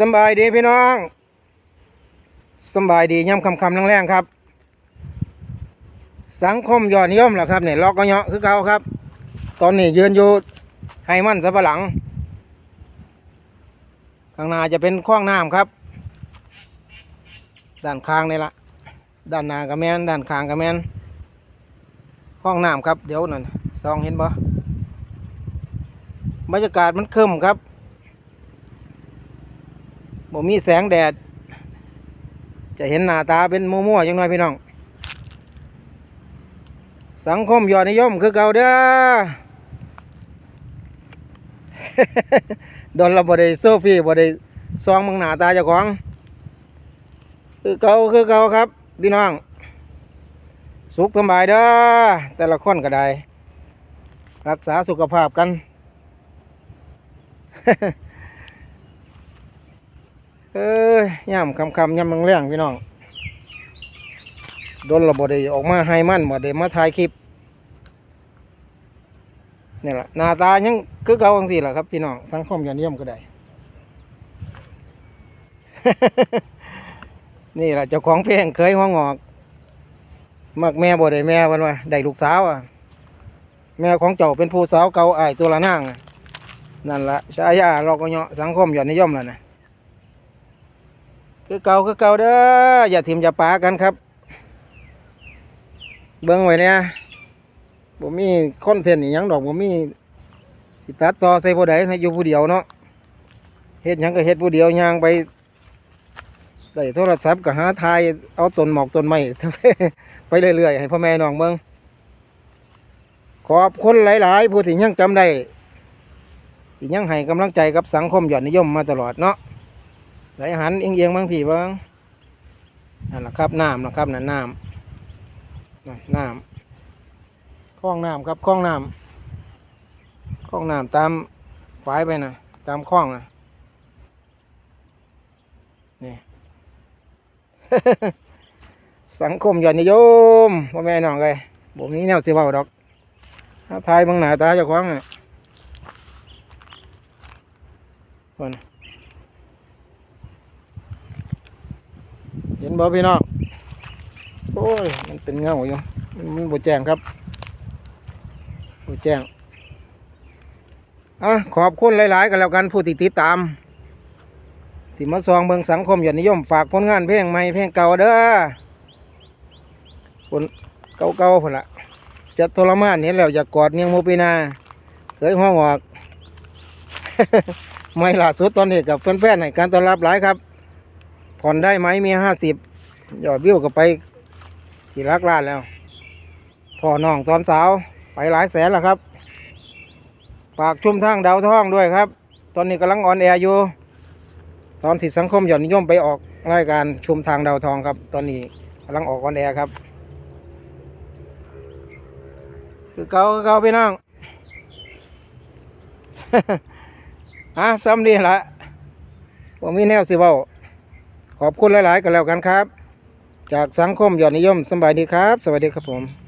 สบายดีพี่น้องสบายดีย่ำคำคำแรงๆครับ สังคมยอดนิยมแหละครับเนี่ยล็อกก็เนาะคือเก่าครับ ตอนนี้ยืนอยู่ไฮมันสับหลัง ข้างหน้าจะเป็นคว้างน้ำครับ ด้านข้างนี่ละด้านหน้ากับแมนด้านข้างกับแมนห้องน้ำครับ เดี๋ยวนั่นซองเห็นบ่บรรยากาศมันครึ้มครับ บ่มีแสงแดด จะเห็นหน้าตาเป็นมั่วๆจังหน่อยพี่น้อง สังคมยอดนิยมคือเก่าเด้อโดนเราบ่ได้โซฟี่บ่ได้ซองมึงหน้าตาเจ้าของ คือเก่าคือเก่าครับ พี่น้อง สุขสบายเด้อแต่ละคนก็ได้ รักษาสุขภาพกัน เอ้ยย่ำคำคำย่ำแรงๆพี่น้องโดนระบบได้ออกมาให้มันบ่ได้มาถ่ายคลิปนี่แหละหน้าตายังคือเก่าังสี่แหละครับพี่น้องสังคมยอดนิยมก็ได้ นี่แหละเจ้าของเพลงเคยหัวงอกมักแม่บ่ได้แม่วันว่าได้ลูกสาวอะ แม่ของเจ้าเป็นผู้สาวเก่าอ้ายตัวละนางนั่นละชายาเราก็เนาะสังคมยอดนิยมแล้วนะ คือเก่าคือเก่าเด้ออย่าทิมอย่าปากันครับ เบิ้งไว้เนี่ยผมมีคอนเทนต์อหยังดอกผมมีสิตัดต่อใส่ผู้ใดให้อยู่ผู้เดียวเนาะเฮ็ดยังก็เฮ็ดผู้เดียวยางไปได้โทรศัพท์ก็หาทายเอาต้นหมอกต้นไม้ไปเรื่อยๆให้พ่อแม่น้องเบิ่งขอบคุณหลาย ๆ ผู้ที่ยังจำได้ที่ยังให้กำลังใจกับสังคมยอดนิยมมาตลอดเนาะ ไหลหันเอียงเอียงๆบางผีบ้างนั่นแหละครับน้ำนะครับนั่นน้ำน้ำคลองน้ำครับคลองน้ำคลองน้ำตามฝายไปนะตามคลองนะนี่สังคมยอดนิยมพ่อแม่น้องเลยบ่มีแนวสิเว้าดอกถ้าทายบางหน้าตาเจ้างอะคน เห็นบ่พี่น้องโอ้ยมันเป็นเงาอยู่มันมันบ่แจ้งครับบ่แจ้งอะขอบคุณหลาย ๆ กันแล้วกันผู้ที่ติดตามที่มาซองเบิงสังคมยอดนิยมฝากผลงานเพลงใหม่เพลงเก่าเด้อคนเก่าๆพุ่นละจะทรมานเห็นแล้วอยากกอดเนียงโมปีนาเคยห้องออก ไม่ล่าสุดตอนนี้กับแฟนๆให้การต้อนรับหลายครับ ผ่อนได้ไหมมีห้าสิบยอดวิวก็ไปสี่ลักล้านแล้วพ่อน้องตอนสาวไปหลายแสนแล้วครับฝากชุ่มทางดาวท่องด้วยครับ ตอนนี้กำลังออนแอร์อยู่ ตอนที่สังคมหย่อดนิยมไปออกรายการชุมทางดาวทองครับ ตอนนี้กำลังออกออนแอร์ครับ คือเกาเกาพี่น้องอะซ้ำดีละผมมีแนวสิเว้า ขอบคุณหลาย ๆ กันแล้วกันครับ จากสังคมยอดนิยมสบายดีครับ สวัสดีครับผม